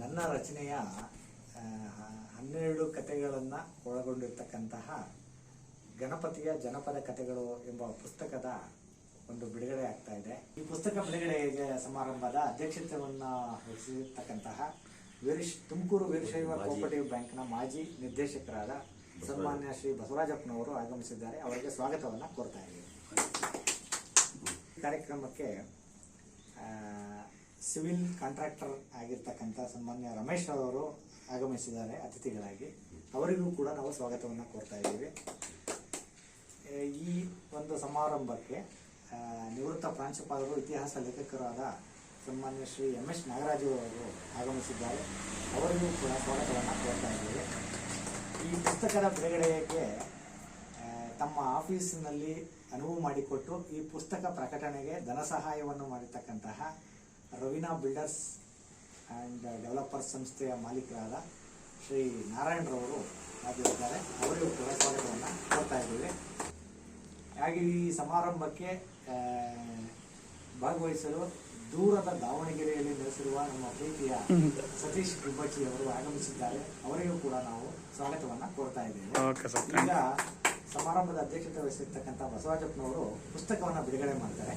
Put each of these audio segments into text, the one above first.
ನನ್ನ ರಚನೆಯ ಹನ್ನೆರಡು ಕಥೆಗಳನ್ನು ಒಳಗೊಂಡಿರ್ತಕ್ಕಂತಹ ಗಣಪತಿಯ ಜನಪದ ಕಥೆಗಳು ಎಂಬ ಪುಸ್ತಕದ ಒಂದು ಬಿಡುಗಡೆ ಆಗ್ತಾ ಇದೆ. ಈ ಪುಸ್ತಕ ಬಿಡುಗಡೆ ಸಮಾರಂಭದ ಅಧ್ಯಕ್ಷತೆಯನ್ನು ವಹಿಸಿರ್ತಕ್ಕಂತಹ ವೀರಶ್ ತುಮಕೂರು ವೀರಶೈವ ಕೋಪರೇಟಿವ್ ಬ್ಯಾಂಕ್ನ ಮಾಜಿ ನಿರ್ದೇಶಕರಾದ ಸನ್ಮಾನ್ಯ ಶ್ರೀ ಬಸವರಾಜಪ್ಪನವರು ಆಗಮಿಸಿದ್ದಾರೆ. ಅವರಿಗೆ ಸ್ವಾಗತವನ್ನು ಕೋರ್ತಾ ಇದ್ದೀವಿ. ಕಾರ್ಯಕ್ರಮಕ್ಕೆ ಸಿವಿಲ್ ಕಾಂಟ್ರಾಕ್ಟರ್ ಆಗಿರ್ತಕ್ಕಂಥ ಸನ್ಮಾನ್ಯ ರಮೇಶ್ ಅವರು ಆಗಮಿಸಿದ್ದಾರೆ, ಅತಿಥಿಗಳಾಗಿ. ಅವರಿಗೂ ಕೂಡ ನಾವು ಸ್ವಾಗತವನ್ನು ಕೋರ್ತಾ ಇದ್ದೀವಿ. ಈ ಒಂದು ಸಮಾರಂಭಕ್ಕೆ ನಿವೃತ್ತ ಪ್ರಾಂಶುಪಾಲರು, ಇತಿಹಾಸ ಲೇಖಕರಾದ ಸನ್ಮಾನ್ಯ ಶ್ರೀ ಎಂ ಎಸ್ ನಾಗರಾಜು ಅವರು ಆಗಮಿಸಿದ್ದಾರೆ. ಅವರಿಗೂ ಕೂಡ ಸ್ವಾಗತವನ್ನು ಕೋರ್ತಾ ಇದ್ದೀವಿ. ಈ ಪುಸ್ತಕದ ಬಿಡುಗಡೆಗೆ ತಮ್ಮ ಆಫೀಸಿನಲ್ಲಿ ಅನುವು ಮಾಡಿಕೊಟ್ಟು ಈ ಪುಸ್ತಕ ಪ್ರಕಟಣೆಗೆ ಧನ ಸಹಾಯವನ್ನು ಮಾಡಿರ್ತಕ್ಕಂತಹ ರವೀನಾ ಬಿಲ್ಡರ್ಸ್ ಆ್ಯಂಡ್ ಡೆವಲಪರ್ಸ್ ಸಂಸ್ಥೆಯ ಮಾಲೀಕರಾದ ಶ್ರೀ ನಾರಾಯಣರವರು ಆಗಿರ್ತಾರೆ ಅವರಿಗೂ ಕೂಡ ಸ್ವಾಗತವನ್ನು ಕೊಡ್ತಾ ಇದ್ದೀವಿ. ಹಾಗೆ ಈ ಸಮಾರಂಭಕ್ಕೆ ಭಾಗವಹಿಸಲು ದೂರದ ದಾವಣಗೆರೆಯಲ್ಲಿ ನೆಲೆಸಿರುವ ನಮ್ಮ ಪ್ರೀತಿಯ ಸತೀಶ್ ಗುಬ್ಬಚ್ಚಿ ಅವರು ಆಗಮಿಸಿದ್ದಾರೆ. ಅವರಿಗೂ ಕೂಡ ನಾವು ಸ್ವಾಗತವನ್ನು ಕೋರ್ತಾ ಇದ್ದೇವೆ. ಈಗ ಸಮಾರಂಭದ ಅಧ್ಯಕ್ಷತೆ ವಹಿಸಿರ್ತಕ್ಕಂಥ ಬಸವರಾಜಪ್ಪನವರು ಪುಸ್ತಕವನ್ನು ಬಿಡುಗಡೆ ಮಾಡ್ತಾರೆ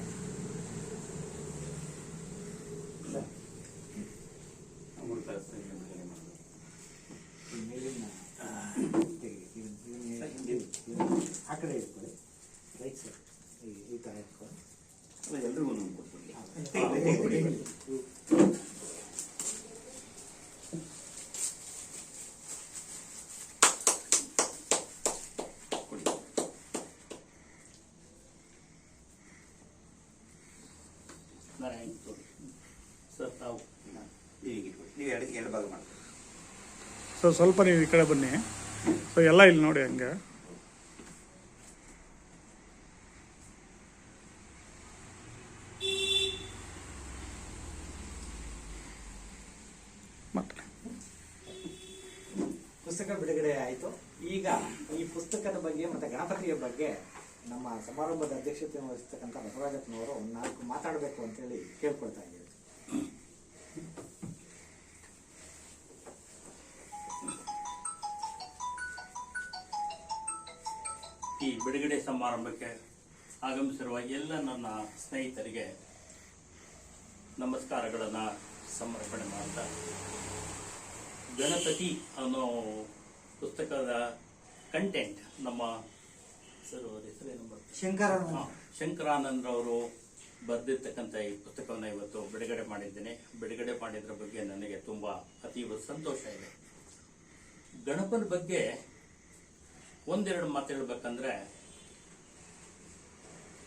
ಸರ್, ಈ ಮೇಲಿನ ಆ, ತೆಗಿ. ಇದನ್ನ- ಇದನ್ನ- ಇದನ್ನ- ಇದನ್ನ ಆ ಕಡೆ ಇಟ್ಕೊಳ್ಳಿ ರೈಟ್ ಸರ್ ಈ- ಈ ತರ ಇಟ್ಕೊಳ್ಳಿ ಎಲ್ರಿಗೂ ಒಂದೊಂದು ಕೊಟ್ಬಿಡಿ ತೆಗಿ, ತೆಗಿ, ತೆಗಿ. ಕೊಡಿ ನಾರಾಯಣ ತೋರಿ. ಸರ್ ತಾವು ನೀವು ಎರಡು ಎರಡು ಭಾಗ ಮಾಡಿ ಸೊ ಸ್ವಲ್ಪ ನೀವು ಈ ಕಡೆ ಬನ್ನಿ. ಸೊ ಎಲ್ಲ ಇಲ್ಲಿ ನೋಡಿ ಹಂಗೆ. ಪುಸ್ತಕ ಬಿಡುಗಡೆ ಆಯಿತು. ಈಗ ಈ ಪುಸ್ತಕದ ಬಗ್ಗೆ ಮತ್ತೆ ಗಣಪತಿಯ ಬಗ್ಗೆ ನಮ್ಮ ಸಮಾರಂಭದ ಅಧ್ಯಕ್ಷತೆ ವಹಿಸ್ತಕ್ಕಂಥ ಬಸವರಾಜಪ್ಪನವರು ನಾಲ್ಕು ಮಾತಾಡಬೇಕು ಅಂತೇಳಿ ಕೇಳ್ಕೊಳ್ತಾ ಇದ್ದೀವಿ ಈ ಬಿಡುಗಡೆ ಸಮಾರಂಭಕ್ಕೆ ಆಗಮಿಸಿರುವ ಎಲ್ಲ ನನ್ನ ಸ್ನೇಹಿತರಿಗೆ ನಮಸ್ಕಾರಗಳನ್ನು ಸಮರ್ಪಣೆ ಮಾಡ್ತಾ, ಗಣಪತಿ ಅನ್ನೋ ಪುಸ್ತಕದ ಕಂಟೆಂಟ್ ನಮ್ಮ ಸರ್ ಅವ್ರ ಹೆಸರೇನು ಬರ್ತದೆ? ಶಂಕರ ಹಾ, ಶಂಕರಾನಂದ್ರವರು ಬರೆದಿರ್ತಕ್ಕಂಥ ಈ ಪುಸ್ತಕವನ್ನು ಇವತ್ತು ಬಿಡುಗಡೆ ಮಾಡಿದ್ದೇನೆ. ಬಿಡುಗಡೆ ಮಾಡಿದ್ರ ಬಗ್ಗೆ ನನಗೆ ತುಂಬಾ ಅತೀವ ಸಂತೋಷ ಇದೆ. ಗಣಪನ ಬಗ್ಗೆ ಒಂದೆರಡು ಮಾತು ಹೇಳ್ಬೇಕಂದ್ರೆ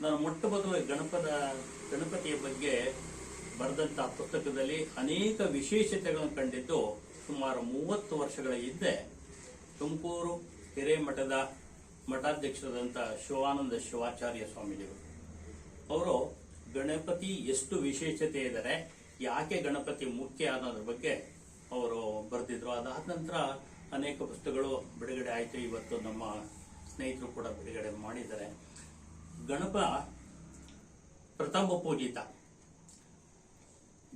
ನಾನು ಮೊಟ್ಟ ಮೊದಲು ಗಣಪದ ಗಣಪತಿಯ ಬಗ್ಗೆ ಬರೆದಂತಹ ಪುಸ್ತಕದಲ್ಲಿ ಅನೇಕ ವಿಶೇಷತೆಗಳನ್ನು ಕಂಡಿದ್ದು ಸುಮಾರು ಮೂವತ್ತು ವರ್ಷಗಳ ಹಿಂದೆ ತುಮಕೂರು ಹಿರೇಮಠದ ಮಠಾಧ್ಯಕ್ಷರಾದಂಥ ಶಿವಾನಂದ ಶಿವಾಚಾರ್ಯ ಸ್ವಾಮೀಜಿಗಳು. ಅವರು ಗಣಪತಿ ಎಷ್ಟು ವಿಶೇಷತೆ ಇದ್ದಾರೆ ಯಾಕೆ ಗಣಪತಿ ಮುಖ್ಯ ಅನ್ನೋದ್ರ ಬಗ್ಗೆ ಅವರು ಬರೆದಿದ್ರು. ಅದಾದ ನಂತರ ಅನೇಕ ಪುಸ್ತಕಗಳು ಬಿಡುಗಡೆ ಆಯಿತು. ಇವತ್ತು ನಮ್ಮ ಸ್ನೇಹಿತರು ಕೂಡ ಬಿಡುಗಡೆ ಮಾಡಿದ್ದಾರೆ. ಗಣಪ ಪ್ರಥಮ ಪೂಜಿತ.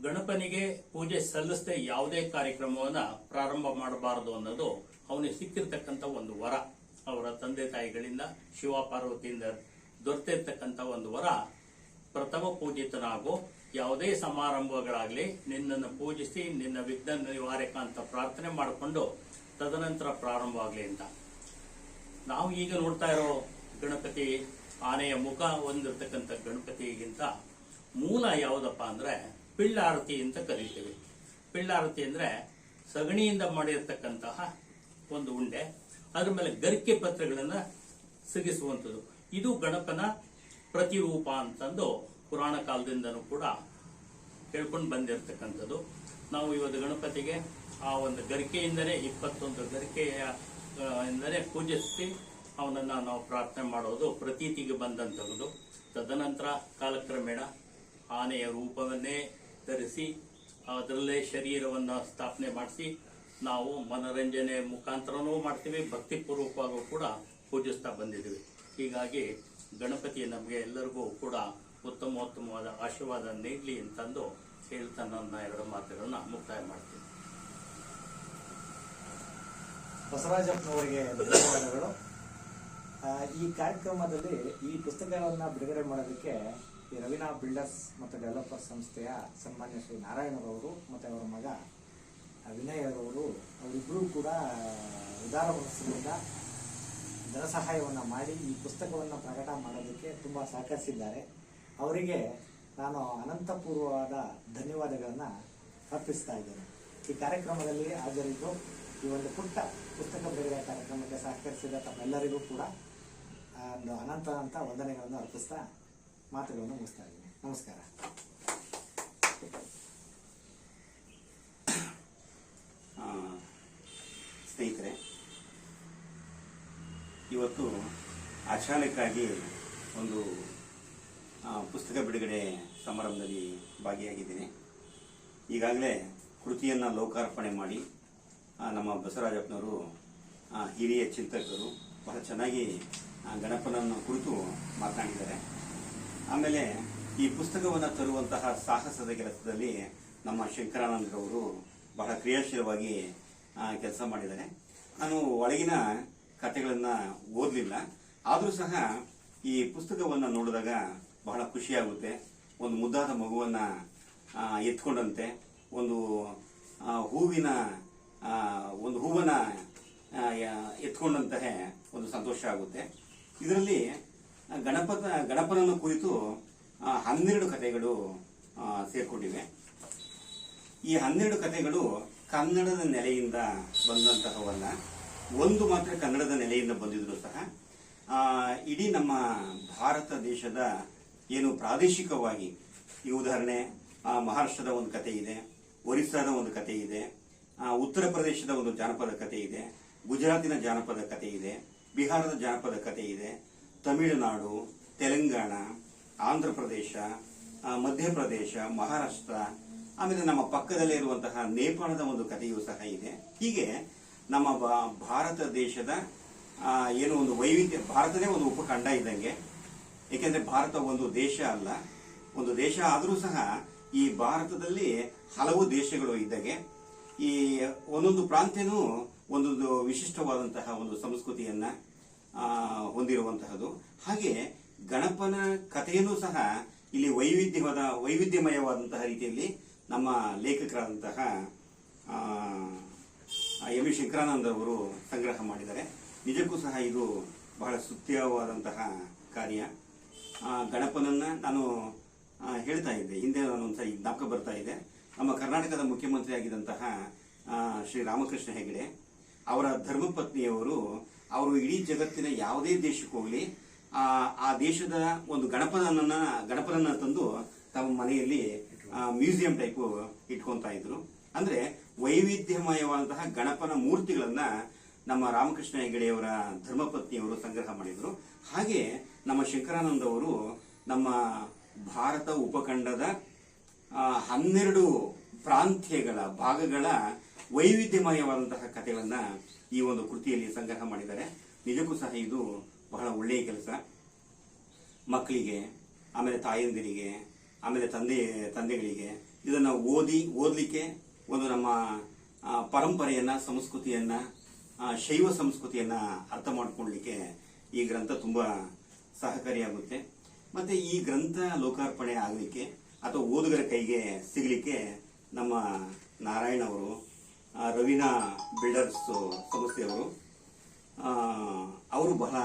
ಗಣಪನಿಗೆ ಪೂಜೆ ಸಲ್ಲಿಸದೆ ಯಾವುದೇ ಕಾರ್ಯಕ್ರಮವನ್ನು ಪ್ರಾರಂಭ ಮಾಡಬಾರದು ಅನ್ನೋದು ಅವನಿಗೆ ಸಿಕ್ಕಿರ್ತಕ್ಕಂಥ ಒಂದು ವರ. ಅವರ ತಂದೆ ತಾಯಿಗಳಿಂದ ಶಿವ ಪಾರ್ವತಿಯಿಂದ ದೊರೆತಿರ್ತಕ್ಕಂಥ ಒಂದು ವರ ಪ್ರಥಮ ಪೂಜಿತನಾಗೋ ಯಾವುದೇ ಸಮಾರಂಭಗಳಾಗಲಿ ನಿನ್ನನ್ನು ಪೂಜಿಸಿ ನಿನ್ನ ವಿಘ್ನ ನಿವಾರಕ ಅಂತ ಪ್ರಾರ್ಥನೆ ಮಾಡಿಕೊಂಡು ತದನಂತರ ಪ್ರಾರಂಭ ಆಗಲಿ ಅಂತ. ನಾವು ಈಗ ನೋಡ್ತಾ ಇರೋ ಗಣಪತಿ ಆನೆಯ ಮುಖ ಹೊಂದಿರತಕ್ಕಂಥ ಗಣಪತಿಗಿಂತ ಮೂಲ ಯಾವುದಪ್ಪ ಅಂದ್ರೆ ಪಿಳ್ಳಾರತಿ ಅಂತ ಕರಿತೀವಿ. ಪಿಳ್ಳಾರತಿ ಅಂದ್ರೆ ಸಗಣಿಯಿಂದ ಮಾಡಿರ್ತಕ್ಕಂತಹ ಒಂದು ಉಂಡೆ. ಅದ್ರ ಮೇಲೆ ಗರಿಕೆ ಪತ್ರಗಳನ್ನ ಸಿಗಿಸುವಂಥದ್ದು. ಇದು ಗಣಪನ ಪ್ರತಿರೂಪ ಅಂತಂದು ಪುರಾಣ ಕಾಲದಿಂದನೂ ಕೂಡ ಹೇಳ್ಕೊಂಡು ಬಂದಿರತಕ್ಕಂಥದ್ದು. ನಾವು ಇವತ್ತು ಗಣಪತಿಗೆ ಆ ಒಂದು ಗರಿಕೆಯಿಂದಲೇ ಇಪ್ಪತ್ತೊಂದು ಗರಿಕೆಯ ಎಂದರೆ ಪೂಜಿಸಿ ಅವನನ್ನ ನಾವು ಪ್ರಾರ್ಥನೆ ಮಾಡೋದು, ಪ್ರತೀತಿಗೆ ಬಂದಂಥದ್ದು. ತದನಂತರ ಕಾಲಕ್ರಮೇಣ ಆನೆಯ ರೂಪವನ್ನೇ ಧರಿಸಿ, ಅದರಲ್ಲೇ ಶರೀರವನ್ನು ಸ್ಥಾಪನೆ ಮಾಡಿಸಿ ನಾವು ಮನರಂಜನೆ ಮುಖಾಂತರನೂ ಮಾಡ್ತೀವಿ, ಭಕ್ತಿಪೂರ್ವಕವಾಗೂ ಕೂಡ ಪೂಜಿಸ್ತಾ ಬಂದಿದ್ದೀವಿ. ಹೀಗಾಗಿ ಗಣಪತಿ ನಮಗೆ ಎಲ್ಲರಿಗೂ ಕೂಡ ಉತ್ತಮ ಉತ್ತಮವಾದ ಆಶೀರ್ವಾದ ನೀಡಲಿ ಅಂತಂದು ಹೇಳ್ತಾ ನನ್ನ ಎರಡು ಮಾತುಗಳನ್ನು ಮುಕ್ತಾಯ ಮಾಡ್ತೀನಿ. ಬಸವರಾಜಪ್ಪನವರಿಗೆ ಧನ್ಯವಾದಗಳು. ಈ ಕಾರ್ಯಕ್ರಮದಲ್ಲಿ ಈ ಪುಸ್ತಕಗಳನ್ನು ಬಿಡುಗಡೆ ಮಾಡೋದಕ್ಕೆ ಈ ರವೀನಾ ಬಿಲ್ಡರ್ಸ್ ಮತ್ತು ಡೆವಲಪರ್ ಸಂಸ್ಥೆಯ ಸನ್ಮಾನ್ಯ ಶ್ರೀ ನಾರಾಯಣರವರು ಮತ್ತು ಅವರ ಮಗ ಆ, ವಿನಯ್ ಅವರವರು ಅವರಿಬ್ಬರೂ ಕೂಡ ಉದಾರ ಮನಸ್ಸಿನಿಂದ ಧನ ಸಹಾಯವನ್ನು ಮಾಡಿ ಈ ಪುಸ್ತಕವನ್ನು ಪ್ರಕಟ ಮಾಡೋದಕ್ಕೆ ತುಂಬ ಸಹಕರಿಸಿದ್ದಾರೆ. ಅವರಿಗೆ ನಾನು ಅನಂತಪೂರ್ವವಾದ ಧನ್ಯವಾದಗಳನ್ನು ಅರ್ಪಿಸ್ತಾ ಇದ್ದೇನೆ. ಈ ಕಾರ್ಯಕ್ರಮದಲ್ಲಿ ಹಾಜರಿದ್ದು ಈ ಒಂದು ಪುಟ್ಟ ಪುಸ್ತಕ ಬಿಡುಗಡೆ ಕಾರ್ಯಕ್ರಮಕ್ಕೆ ಸಹಕರಿಸಿದ ತಮ್ಮೆಲ್ಲರಿಗೂ ಕೂಡ ಒಂದು ಅನಂತ ಅನಂತ ವಂದನೆಗಳನ್ನು ಅರ್ಪಿಸ್ತಾ ಮಾತುಗಳನ್ನು ಮುಗಿಸ್ತಾ ಇದ್ದೀನಿ. ನಮಸ್ಕಾರ ಆ, ಸ್ನೇಹಿತರೆ, ಇವತ್ತು ಅಚಾನಕ್ಕಾಗಿ ಒಂದು ಪುಸ್ತಕ ಬಿಡುಗಡೆ ಸಮಾರಂಭದಲ್ಲಿ ಭಾಗಿಯಾಗಿದ್ದೇನೆ. ಈಗಾಗಲೇ ಕೃತಿಯನ್ನು ಲೋಕಾರ್ಪಣೆ ಮಾಡಿ ನಮ್ಮ ಬಸವರಾಜಪ್ಪನವರು ಹಿರಿಯ ಚಿಂತಕರು ಬಹಳ ಚೆನ್ನಾಗಿ ಗಣಪನನ್ನು ಕುರಿತು ಮಾತನಾಡಿದ್ದಾರೆ. ಆಮೇಲೆ ಈ ಪುಸ್ತಕವನ್ನು ತರುವಂತಹ ಸಾಹಸದ ಕೆಲಸದಲ್ಲಿ ನಮ್ಮ ಶಂಕರಾನಂದರವರು ಬಹಳ ಕ್ರಿಯಾಶೀಲವಾಗಿ ಕೆಲಸ ಮಾಡಿದ್ದಾರೆ ನಾನು ಒಳಗಿನ ಕಥೆಗಳನ್ನ ಓದಲಿಲ್ಲ. ಆದರೂ ಸಹ ಈ ಪುಸ್ತಕವನ್ನು ನೋಡಿದಾಗ ಬಹಳ ಖುಷಿಯಾಗುತ್ತೆ ಒಂದು ಮುದ್ದಾದ ಮಗುವನ್ನು ಎತ್ಕೊಂಡಂತೆ. ಒಂದು ಹೂವಿನ ಒಂದು ಹೂವನ್ನ ಎತ್ಕೊಂಡಂತಹ ಒಂದು ಸಂತೋಷ ಆಗುತ್ತೆ. ಇದರಲ್ಲಿ ಗಣಪತ, ಗಣಪನನ್ನು ಕುರಿತು ಹನ್ನೆರಡು ಕಥೆಗಳು ಸೇರ್ಕೊಂಡಿವೆ. ಈ ಹನ್ನೆರಡು ಕಥೆಗಳು ಕನ್ನಡದ ನೆಲೆಯಿಂದ ಬಂದಂತಹವಲ್ಲ ಒಂದು ಮಾತ್ರ ಕನ್ನಡದ ನೆಲೆಯಿಂದ ಬಂದಿದ್ರು ಸಹ ಇಡೀ ನಮ್ಮ ಭಾರತ ದೇಶದ ಏನು ಪ್ರಾದೇಶಿಕವಾಗಿ ಈ ಉದಾಹರಣೆ ಮಹಾರಾಷ್ಟ್ರದ ಒಂದು ಕತೆ ಇದೆ, ಒರಿಸ್ಸಾದ ಒಂದು ಕತೆ ಇದೆ ಉತ್ತರ ಪ್ರದೇಶದ ಒಂದು ಜಾನಪದ ಕತೆ ಇದೆ, ಗುಜರಾತಿನ ಜಾನಪದ ಕತೆ ಇದೆ, ಬಿಹಾರದ ಜಾನಪದ ಕತೆ ಇದೆ, ತಮಿಳುನಾಡು, ತೆಲಂಗಾಣ ಆಂಧ್ರ ಪ್ರದೇಶ ಮಧ್ಯಪ್ರದೇಶ, ಮಹಾರಾಷ್ಟ್ರ ಆಮೇಲೆ ನಮ್ಮ ಪಕ್ಕದಲ್ಲೇ ಇರುವಂತಹ ನೇಪಾಳದ ಒಂದು ಕಥೆಯೂ ಸಹ ಇದೆ. ಹೀಗೆ ನಮ್ಮ ಭಾರತ ದೇಶದ ಏನು ಒಂದು ವೈವಿಧ್ಯ, ಭಾರತದೇ ಒಂದು ಉಪಖಂಡ ಇದ್ದಂಗೆ. ಏಕೆಂದ್ರೆ ಭಾರತ ಒಂದು ದೇಶ ಅಲ್ಲ. ಒಂದು ದೇಶ ಆದರೂ ಸಹ ಈ ಭಾರತದಲ್ಲಿ ಹಲವು ದೇಶಗಳು ಇದ್ದಂಗೆ. ಈ ಒಂದೊಂದು ಪ್ರಾಂತ್ಯನೂ ಒಂದೊಂದು ವಿಶಿಷ್ಟವಾದಂತಹ ಒಂದು ಸಂಸ್ಕೃತಿಯನ್ನ ಹೊಂದಿರುವಂತಹದ್ದು. ಹಾಗೆ ಗಣಪನ ಕಥೆಯನ್ನು ಸಹ ಇಲ್ಲಿ ವೈವಿಧ್ಯವಾದ, ವೈವಿಧ್ಯಮಯವಾದಂತಹ ರೀತಿಯಲ್ಲಿ ನಮ್ಮ ಲೇಖಕರಾದಂತಹ ಎಂ ವಿ ಶಂಕರಾನಂದ ಅವರು ಸಂಗ್ರಹ ಮಾಡಿದ್ದಾರೆ. ನಿಜಕ್ಕೂ ಸಹ ಇದು ಬಹಳ ಸುತ್ಯವಾದಂತಹ ಕಾರ್ಯ. ಗಣಪನನ್ನ ನಾನು ಹೇಳ್ತಾ ಇದ್ದೆ. ಹಿಂದೆ ನಾನು ಒಂದ್ಸರಿ ಜ್ಞಾಪಕ ಬರ್ತಾ ಇದೆ. ನಮ್ಮ ಕರ್ನಾಟಕದ ಮುಖ್ಯಮಂತ್ರಿ ಆಗಿದ್ದಂತಹ ಶ್ರೀ ರಾಮಕೃಷ್ಣ ಹೆಗಡೆ ಅವರ ಧರ್ಮಪತ್ನಿಯವರು ಅವರು ಇಡೀ ಜಗತ್ತಿನ ಯಾವುದೇ ದೇಶಕ್ಕೆ ಹೋಗಲಿ ಆ ದೇಶದ ಒಂದು ಗಣಪನನ್ನ ಗಣಪನನ್ನ ತಂದು ತಮ್ಮ ಮನೆಯಲ್ಲಿ ಮ್ಯೂಸಿಯಂ ಟೈಪ್ ಇಟ್ಕೊಂತಾ ಇದ್ರು. ಅಂದ್ರೆ ವೈವಿಧ್ಯಮಯವಾದಂತಹ ಗಣಪನ ಮೂರ್ತಿಗಳನ್ನ ನಮ್ಮ ರಾಮಕೃಷ್ಣ ಹೆಗಡೆಯವರ ಧರ್ಮಪತ್ನಿಯವರು ಸಂಗ್ರಹ ಮಾಡಿದ್ರು. ಹಾಗೆ ನಮ್ಮ ಶಂಕರಾನಂದ ಅವರು ನಮ್ಮ ಭಾರತ ಉಪಖಂಡದ ಹನ್ನೆರಡು ಪ್ರಾಂತ್ಯಗಳ ಭಾಗಗಳ ವೈವಿಧ್ಯಮಯವಾದಂತಹ ಕಥೆಗಳನ್ನ ಈ ಒಂದು ಕೃತಿಯಲ್ಲಿ ಸಂಗ್ರಹ ಮಾಡಿದ್ದಾರೆ. ನಿಜಕ್ಕೂ ಸಹ ಇದು ಬಹಳ ಒಳ್ಳೆಯ ಕೆಲಸ. ಮಕ್ಕಳಿಗೆ, ಆಮೇಲೆ ತಾಯಂದಿರಿಗೆ ಆಮೇಲೆ ತಂದೆ, ತಂದೆಗಳಿಗೆ ಇದನ್ನು ಓದಿ, ಓದಲಿಕ್ಕೆ ಒಂದು ನಮ್ಮ ಪರಂಪರೆಯನ್ನು, ಸಂಸ್ಕೃತಿಯನ್ನ ಶೈವ ಸಂಸ್ಕೃತಿಯನ್ನ ಅರ್ಥ ಮಾಡ್ಕೊಳ್ಲಿಕ್ಕೆ ಈ ಗ್ರಂಥ ತುಂಬಾ ಸಹಕಾರಿಯಾಗುತ್ತೆ. ಮತ್ತೆ ಈ ಗ್ರಂಥ ಲೋಕಾರ್ಪಣೆ ಆಗಲಿಕ್ಕೆ ಅಥವಾ ಓದುಗರ ಕೈಗೆ ಸಿಗಲಿಕ್ಕೆ ನಮ್ಮ ನಾರಾಯಣ ಅವರು ರವೀನಾ ಬಿಲ್ಡರ್ಸ್ ಸಂಸ್ಥೆಯವರು ಅವರು ಬಹಳ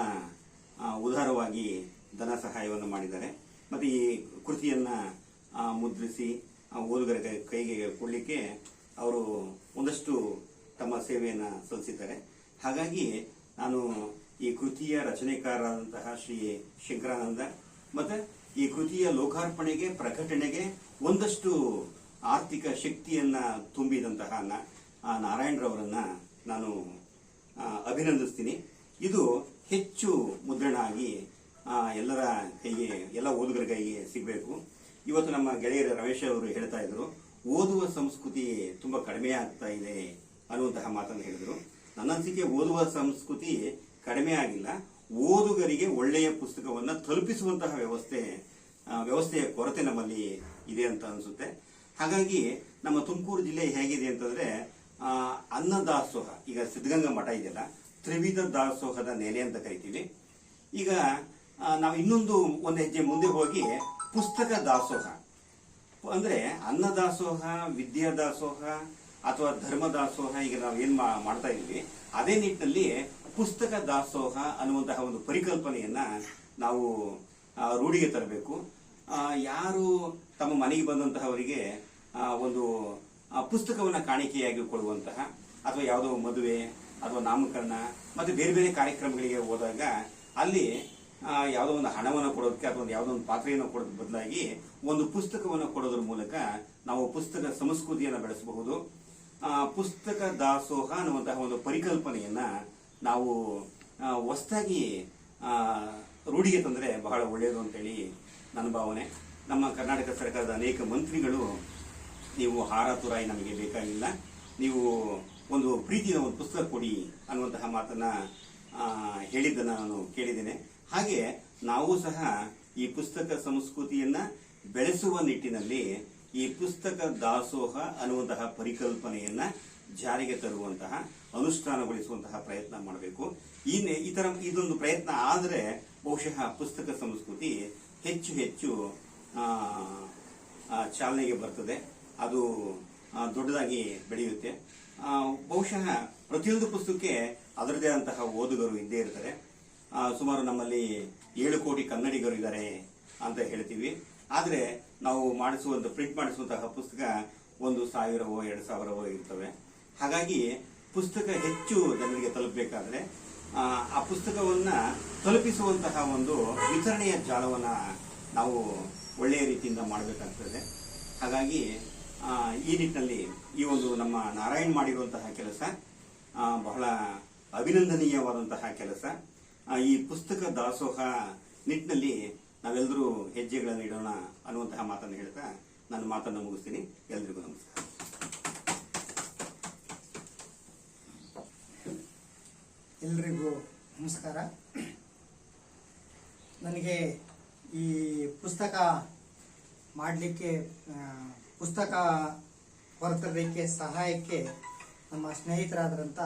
ಉದಾರವಾಗಿ ಧನ ಸಹಾಯವನ್ನು ಮಾಡಿದ್ದಾರೆ. ಮತ್ತು ಈ ಕೃತಿಯನ್ನ ಮುದ್ರಿಸಿ ಓದುಗರ ಕೈಗೆ ಕೊಡಲಿಕ್ಕೆ ಅವರು ಒಂದಷ್ಟು ತಮ್ಮ ಸೇವೆಯನ್ನ ಸಲ್ಲಿಸಿದ್ದಾರೆ. ಹಾಗಾಗಿ ನಾನು ಈ ಕೃತಿಯ ರಚನೆಕಾರರಾದಂತಹ ಶ್ರೀ ಶಂಕರಾನಂದ ಮತ್ತೆ ಈ ಕೃತಿಯ ಲೋಕಾರ್ಪಣೆಗೆ, ಪ್ರಕಟಣೆಗೆ ಒಂದಷ್ಟು ಆರ್ಥಿಕ ಶಕ್ತಿಯನ್ನ ತುಂಬಿದಂತಹ ನಾರಾಯಣರವರನ್ನ ನಾನು ಅಭಿನಂದಿಸ್ತೀನಿ. ಇದು ಹೆಚ್ಚು ಮುದ್ರಣ ಆಗಿ ಎಲ್ಲರ ಕೈಗೆ, ಎಲ್ಲ ಓದುಗರ ಕೈಗೆ ಸಿಗಬೇಕು. ಇವತ್ತು ನಮ್ಮ ಗೆಳೆಯರ ರಮೇಶ್ ಅವರು ಹೇಳ್ತಾ ಇದ್ರು, ಓದುವ ಸಂಸ್ಕೃತಿ ತುಂಬ ಕಡಿಮೆ ಆಗ್ತಾ ಇದೆ ಅನ್ನುವಂತಹ ಮಾತನ್ನು ಹೇಳಿದ್ರು. ನನ್ನ ಅನಿಸಿಕೆ ಓದುವ ಸಂಸ್ಕೃತಿ ಕಡಿಮೆ ಆಗಿಲ್ಲ. ಓದುಗರಿಗೆ ಒಳ್ಳೆಯ ಪುಸ್ತಕವನ್ನು ತಲುಪಿಸುವಂತಹ ವ್ಯವಸ್ಥೆ ವ್ಯವಸ್ಥೆಯ ಕೊರತೆ ನಮ್ಮಲ್ಲಿ ಇದೆ ಅಂತ ಅನಿಸುತ್ತೆ. ಹಾಗಾಗಿ ನಮ್ಮ ತುಮಕೂರು ಜಿಲ್ಲೆ ಹೇಗಿದೆ ಅಂತಂದ್ರೆ ಅನ್ನದಾಸೋಹ, ಈಗ ಸಿದ್ಧಗಂಗಾ ಮಠ ಇದೆಯಲ್ಲ, ತ್ರಿವಿಧ ದಾಸೋಹದ ನೆಲೆ ಅಂತ ಕರಿತೀವಿ. ಈಗ ನಾವು ಇನ್ನೊಂದು ಒಂದು ಹೆಜ್ಜೆ ಮುಂದೆ ಹೋಗಿ ಪುಸ್ತಕ ದಾಸೋಹ. ಅಂದ್ರೆ ಅನ್ನದಾಸೋಹ ವಿದ್ಯಾದಾಸೋಹ ಅಥವಾ ಧರ್ಮ ದಾಸೋಹ ಈಗ ನಾವು ಏನ್ ಮಾಡ್ತಾ ಇದ್ದೀವಿ ಅದೇ ನಿಟ್ಟಿನಲ್ಲಿ ಪುಸ್ತಕ ದಾಸೋಹ ಅನ್ನುವಂತಹ ಒಂದು ಪರಿಕಲ್ಪನೆಯನ್ನ ನಾವು ರೂಢಿಗೆ ತರಬೇಕು. ಯಾರು ತಮ್ಮ ಮನೆಗೆ ಬಂದಂತಹವರಿಗೆ ಒಂದು ಪುಸ್ತಕವನ್ನ ಕಾಣಿಕೆಯಾಗಿ ಕೊಡುವಂತಹ ಅಥವಾ ಯಾವುದೋ ಮದುವೆ ಅಥವಾ ನಾಮಕರಣ ಮತ್ತೆ ಬೇರೆ ಬೇರೆ ಕಾರ್ಯಕ್ರಮಗಳಿಗೆ ಹೋದಾಗ ಅಲ್ಲಿ ಯಾವುದೋ ಒಂದು ಹಣವನ್ನು ಕೊಡೋದಕ್ಕೆ ಅಥವಾ ಒಂದು ಯಾವುದೋ ಒಂದು ಪಾತ್ರೆಯನ್ನು ಕೊಡೋದ್ರ ಬದಲಾಗಿ ಒಂದು ಪುಸ್ತಕವನ್ನು ಕೊಡೋದ್ರ ಮೂಲಕ ನಾವು ಪುಸ್ತಕ ಸಂಸ್ಕೃತಿಯನ್ನು ಬೆಳೆಸಬಹುದು. ಪುಸ್ತಕ ದಾಸೋಹ ಅನ್ನುವಂತಹ ಒಂದು ಪರಿಕಲ್ಪನೆಯನ್ನ ನಾವು ಹೊಸದಾಗಿ ರೂಢಿಗೆ ತಂದರೆ ಬಹಳ ಒಳ್ಳೆಯದು ಅಂತೇಳಿ ನನ್ನ ಭಾವನೆ. ನಮ್ಮ ಕರ್ನಾಟಕ ಸರ್ಕಾರದ ಅನೇಕ ಮಂತ್ರಿಗಳು ನೀವು ಹಾರ ತುರಾಯಿ ನಮಗೆ ಬೇಕಾಗಿಲ್ಲ. ನೀವು ಒಂದು ಪ್ರೀತಿಯ ಒಂದು ಪುಸ್ತಕ ಕೊಡಿ ಅನ್ನುವಂತಹ ಮಾತನ್ನ ಹೇಳಿದ್ದನ್ನು ನಾನು ಕೇಳಿದ್ದೇನೆ. ಹಾಗೆ ನಾವು ಸಹ ಈ ಪುಸ್ತಕ ಸಂಸ್ಕೃತಿಯನ್ನ ಬೆಳೆಸುವ ನಿಟ್ಟಿನಲ್ಲಿ ಈ ಪುಸ್ತಕ ದಾಸೋಹ ಅನ್ನುವಂತಹ ಪರಿಕಲ್ಪನೆಯನ್ನ ಜಾರಿಗೆ ತರುವಂತಹ, ಅನುಷ್ಠಾನಗೊಳಿಸುವಂತಹ ಪ್ರಯತ್ನ ಮಾಡಬೇಕು. ಈ ಈ ತರ ಇದೊಂದು ಪ್ರಯತ್ನ ಆದರೆ ಬಹುಶಃ ಪುಸ್ತಕ ಸಂಸ್ಕೃತಿ ಹೆಚ್ಚು ಹೆಚ್ಚು ಚಾಲನೆಗೆ ಬರ್ತದೆ. ಅದು ದೊಡ್ಡದಾಗಿ ಬೆಳೆಯುತ್ತೆ. ಬಹುಶಃ ಪ್ರತಿಯೊಂದು ಪುಸ್ತಕಕ್ಕೆ ಅದರದೇ ಆದಂತಹ ಓದುಗರು ಇದ್ದೇ ಇರ್ತಾರೆ. ಸುಮಾರು ನಮ್ಮಲ್ಲಿ ಏಳು ಕೋಟಿ ಕನ್ನಡಿಗರು ಇದ್ದಾರೆ ಅಂತ ಹೇಳ್ತೀವಿ. ಆದರೆ ನಾವು ಮಾಡಿಸುವಂಥ ಪ್ರಿಂಟ್ ಮಾಡಿಸುವಂತಹ ಪುಸ್ತಕ ಒಂದು ಸಾವಿರವೋ ಎರಡು ಸಾವಿರವೋ ಇರ್ತವೆ. ಹಾಗಾಗಿ ಪುಸ್ತಕ ಹೆಚ್ಚು ಜನರಿಗೆ ತಲುಪಬೇಕಾದ್ರೆ ಆ, ಪುಸ್ತಕವನ್ನು ತಲುಪಿಸುವಂತಹ ಒಂದು ವಿತರಣೆಯ ಜಾಲವನ್ನ ನಾವು ಒಳ್ಳೆಯ ರೀತಿಯಿಂದ ಮಾಡಬೇಕಾಗ್ತದೆ. ಹಾಗಾಗಿ ಈ ನಿಟ್ಟಿನಲ್ಲಿ ಈ ಒಂದು ನಮ್ಮ ನಾರಾಯಣ್ ಮಾಡಿರುವಂತಹ ಕೆಲಸ ಬಹಳ ಅಭಿನಂದನೀಯವಾದಂತಹ ಕೆಲಸ. ಈ ಪುಸ್ತಕ ದಾಸೋಹ ನಿಟ್ಟಿನಲ್ಲಿ ನಾವೆಲ್ಲರೂ ಹೆಜ್ಜೆಗಳನ್ನು ಇಡೋಣ ಅನ್ನುವಂತಹ ಮಾತನ್ನು ಹೇಳ್ತಾ ನನ್ನ ಮಾತನ್ನು ಮುಗಿಸ್ತೀನಿ. ಎಲ್ರಿಗೂ ನಮಸ್ಕಾರ. ಎಲ್ರಿಗೂ ನಮಸ್ಕಾರ. ನನಗೆ ಈ ಪುಸ್ತಕ ಮಾಡಲಿಕ್ಕೆ ಪುಸ್ತಕ ಹೊರತರಲಿಕ್ಕೆ ಸಹಾಯಕ್ಕೆ ನಮ್ಮ ಸ್ನೇಹಿತರಾದಂಥ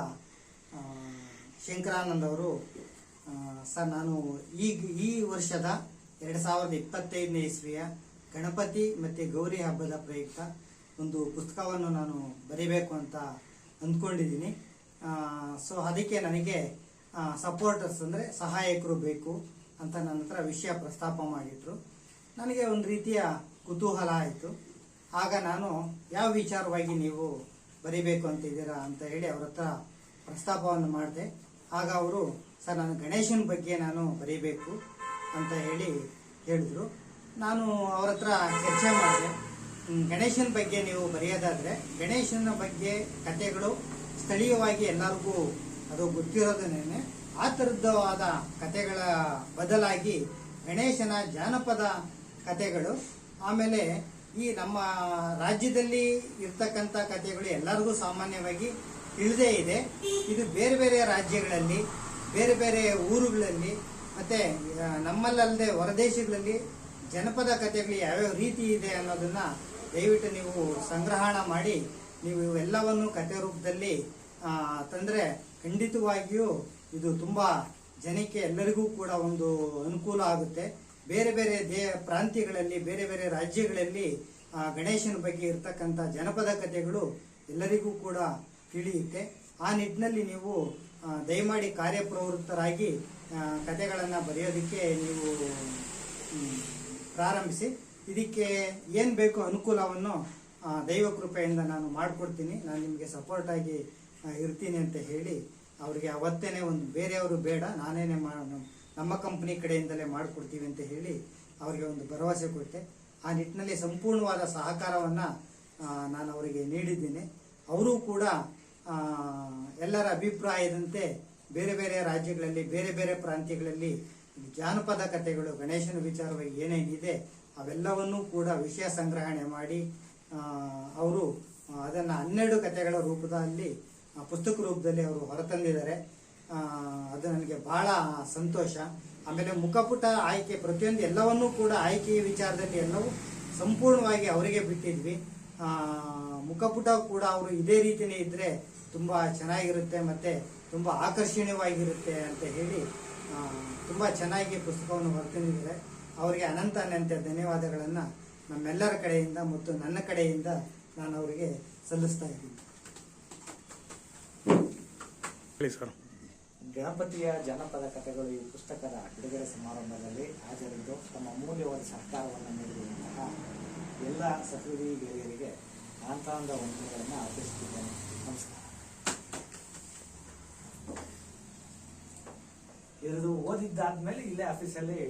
ಶಂಕರಾನಂದ್ ಅವರು ಸರ್, ನಾನು ಈಗ ಈ ವರ್ಷದ ಎರಡು ಸಾವಿರದ ಇಪ್ಪತ್ತೈದನೇ ಇಸ್ವಿಯ ಗಣಪತಿ ಮತ್ತು ಗೌರಿ ಹಬ್ಬದ ಪ್ರಯುಕ್ತ ಒಂದು ಪುಸ್ತಕವನ್ನು ನಾನು ಬರೀಬೇಕು ಅಂತ ಅಂದ್ಕೊಂಡಿದ್ದೀನಿ. ಸೊ ಅದಕ್ಕೆ ನನಗೆ ಸಪೋರ್ಟರ್ಸ್ ಅಂದರೆ ಸಹಾಯಕರು ಬೇಕು ಅಂತ ನನ್ನ ಹತ್ರ ವಿಷಯ ಪ್ರಸ್ತಾಪ ಮಾಡಿದರು. ನನಗೆ ಒಂದು ರೀತಿಯ ಕುತೂಹಲ ಆಯಿತು. ಆಗ ನಾನು ಯಾವ ವಿಚಾರವಾಗಿ ನೀವು ಬರಿಬೇಕು ಅಂತಿದ್ದೀರಾ ಅಂತ ಹೇಳಿ ಅವ್ರ ಹತ್ರ ಪ್ರಸ್ತಾಪವನ್ನು ಮಾಡಿದೆ. ಆಗ ಅವರು ಸರ್, ನಾನು ಗಣೇಶನ ಬಗ್ಗೆ ನಾನು ಬರೀಬೇಕು ಅಂತ ಹೇಳಿ ಹೇಳಿದ್ರು. ನಾನು ಅವ್ರ ಹತ್ರ ಚರ್ಚೆ ಮಾಡಿದೆ. ಗಣೇಶನ ಬಗ್ಗೆ ನೀವು ಬರೆಯೋದಾದರೆ, ಗಣೇಶನ ಬಗ್ಗೆ ಕಥೆಗಳು ಸ್ಥಳೀಯವಾಗಿ ಎಲ್ಲರಿಗೂ ಅದು ಗೊತ್ತಿರೋದನ್ನೇ ಆ ಥರದ್ದವಾದ ಕಥೆಗಳ ಬದಲಾಗಿ ಗಣೇಶನ ಜಾನಪದ ಕಥೆಗಳು, ಆಮೇಲೆ ಈ ನಮ್ಮ ರಾಜ್ಯದಲ್ಲಿ ಇರ್ತಕ್ಕಂಥ ಕಥೆಗಳು ಎಲ್ಲರಿಗೂ ಸಾಮಾನ್ಯವಾಗಿ ತಿಳಿದೇ ಇದೆ. ಇದು ಬೇರೆ ಬೇರೆ ರಾಜ್ಯಗಳಲ್ಲಿ ಬೇರೆ ಬೇರೆ ಊರುಗಳಲ್ಲಿ ಮತ್ತೆ ನಮ್ಮಲ್ಲದೆ ಹೊರದೇಶಗಳಲ್ಲಿ ಜನಪದ ಕಥೆಗಳು ಯಾವ್ಯಾವ ರೀತಿ ಇದೆ ಅನ್ನೋದನ್ನ ದಯವಿಟ್ಟು ನೀವು ಸಂಗ್ರಹಣ ಮಾಡಿ, ನೀವು ಇವೆಲ್ಲವನ್ನು ಕಥೆ ರೂಪದಲ್ಲಿ ತಂದರೆ ಖಂಡಿತವಾಗಿಯೂ ಇದು ತುಂಬಾ ಜನಕ್ಕೆ ಎಲ್ಲರಿಗೂ ಕೂಡ ಒಂದು ಅನುಕೂಲ ಆಗುತ್ತೆ. ಬೇರೆ ಬೇರೆ ದೇ, ಪ್ರಾಂತ್ಯಗಳಲ್ಲಿ, ಬೇರೆ ಬೇರೆ ರಾಜ್ಯಗಳಲ್ಲಿ ಗಣೇಶನ ಬಗ್ಗೆ ಇರತಕ್ಕಂಥ ಜನಪದ ಕಥೆಗಳು ಎಲ್ಲರಿಗೂ ಕೂಡ ತಿಳಿಯುತ್ತೆ. ಆ ನಿಟ್ಟಿನಲ್ಲಿ ನೀವು ದಯಮಾಡಿ ಕಾರ್ಯಪ್ರವೃತ್ತರಾಗಿ ಕಥೆಗಳನ್ನು ಬರೆಯೋದಕ್ಕೆ ನೀವು ಪ್ರಾರಂಭಿಸಿ. ಇದಕ್ಕೆ ಏನು ಬೇಕು ಅನುಕೂಲವನ್ನು ದೈವ ಕೃಪೆಯಿಂದ ನಾನು ಮಾಡಿಕೊಡ್ತೀನಿ. ನಾನು ನಿಮಗೆ ಸಪೋರ್ಟಾಗಿ ಇರ್ತೀನಿ ಅಂತ ಹೇಳಿ, ಅವರಿಗೆ ಅವತ್ತೇನೆ ಒಂದು ಬೇರೆಯವರು ಬೇಡ, ನಾನೇನೆ ಮಾ, ನಮ್ಮ ಕಂಪ್ನಿ ಕಡೆಯಿಂದಲೇ ಮಾಡಿಕೊಡ್ತೀವಿ ಅಂತ ಹೇಳಿ ಅವರಿಗೆ ಒಂದು ಭರವಸೆ ಕೊಟ್ಟೆ. ಆ ನಿಟ್ಟಿನಲ್ಲಿ ಸಂಪೂರ್ಣವಾದ ಸಹಕಾರವನ್ನು ನಾನು ಅವರಿಗೆ ನೀಡಿದ್ದೀನಿ. ಅವರೂ ಕೂಡ ಎಲ್ಲರ ಅಭಿಪ್ರಾಯದಂತೆ ಬೇರೆ ಬೇರೆ ರಾಜ್ಯಗಳಲ್ಲಿ, ಬೇರೆ ಬೇರೆ ಪ್ರಾಂತ್ಯಗಳಲ್ಲಿ ಜಾನಪದ ಕಥೆಗಳು, ಗಣೇಶನ ವಿಚಾರವಾಗಿ ಏನೇನಿದೆ, ಅವೆಲ್ಲವನ್ನೂ ಕೂಡ ವಿಷಯ ಸಂಗ್ರಹಣೆ ಮಾಡಿ ಅವರು ಅದನ್ನು ಹನ್ನೆರಡು ಕಥೆಗಳ ರೂಪದಲ್ಲಿ ಪುಸ್ತಕ ರೂಪದಲ್ಲಿ ಅವರು ಹೊರತಂದಿದ್ದಾರೆ. ಅದು ನನಗೆ ಬಹಳ ಸಂತೋಷ. ಆಮೇಲೆ ಮುಖಪುಟ ಆಯ್ಕೆ, ಪ್ರತಿಯೊಂದು ಎಲ್ಲವನ್ನೂ ಕೂಡ ಆಯ್ಕೆಯ ವಿಚಾರದಲ್ಲಿ ಎಲ್ಲವೂ ಸಂಪೂರ್ಣವಾಗಿ ಅವರಿಗೆ ಬಿಟ್ಟಿದ್ವಿ. ಮುಖಪುಟ ಕೂಡ ಅವರು ಇದೇ ರೀತಿನೇ ಇದ್ರೆ ತುಂಬಾ ಚೆನ್ನಾಗಿರುತ್ತೆ ಮತ್ತೆ ತುಂಬ ಆಕರ್ಷಣೀಯವಾಗಿರುತ್ತೆ ಅಂತ ಹೇಳಿ ತುಂಬ ಚೆನ್ನಾಗಿ ಪುಸ್ತಕವನ್ನು ಹೊರತಂದಿದ್ದಾರೆ ಅವರಿಗೆ ಅನಂತ ಅನಂತ ಧನ್ಯವಾದಗಳನ್ನು ನಮ್ಮೆಲ್ಲರ ಕಡೆಯಿಂದ ಮತ್ತು ನನ್ನ ಕಡೆಯಿಂದ ನಾನು ಅವರಿಗೆ ಸಲ್ಲಿಸ್ತಾ ಇದ್ದೀನಿ. ಹೇಳಿ ಸರ್. ಗಣಪತಿಯ ಜನಪದ ಕಥೆಗಳು ಈ ಪುಸ್ತಕದ ಬಿಡುಗಡೆ ಸಮಾರಂಭದಲ್ಲಿ ಹಾಜರಿದ್ದು ತಮ್ಮ ಅಮೂಲ್ಯವಾದ ಸರ್ಕಾರವನ್ನು ನೀಡಿರುವಂತಹ ಎಲ್ಲ ಸಹೃದಯಿ ಗೆಳೆಯರಿಗೆ ಆಂತಾಂದ ವಂದನೆಗಳನ್ನು ಅರ್ಪಿಸುತ್ತಿದ್ದೇನೆ. ನಮಸ್ಕಾರ. ಇದು ಓದಿದ್ದಾದ್ಮೇಲೆ ಇಲ್ಲೇ ಆಫೀಸಲ್ಲಿ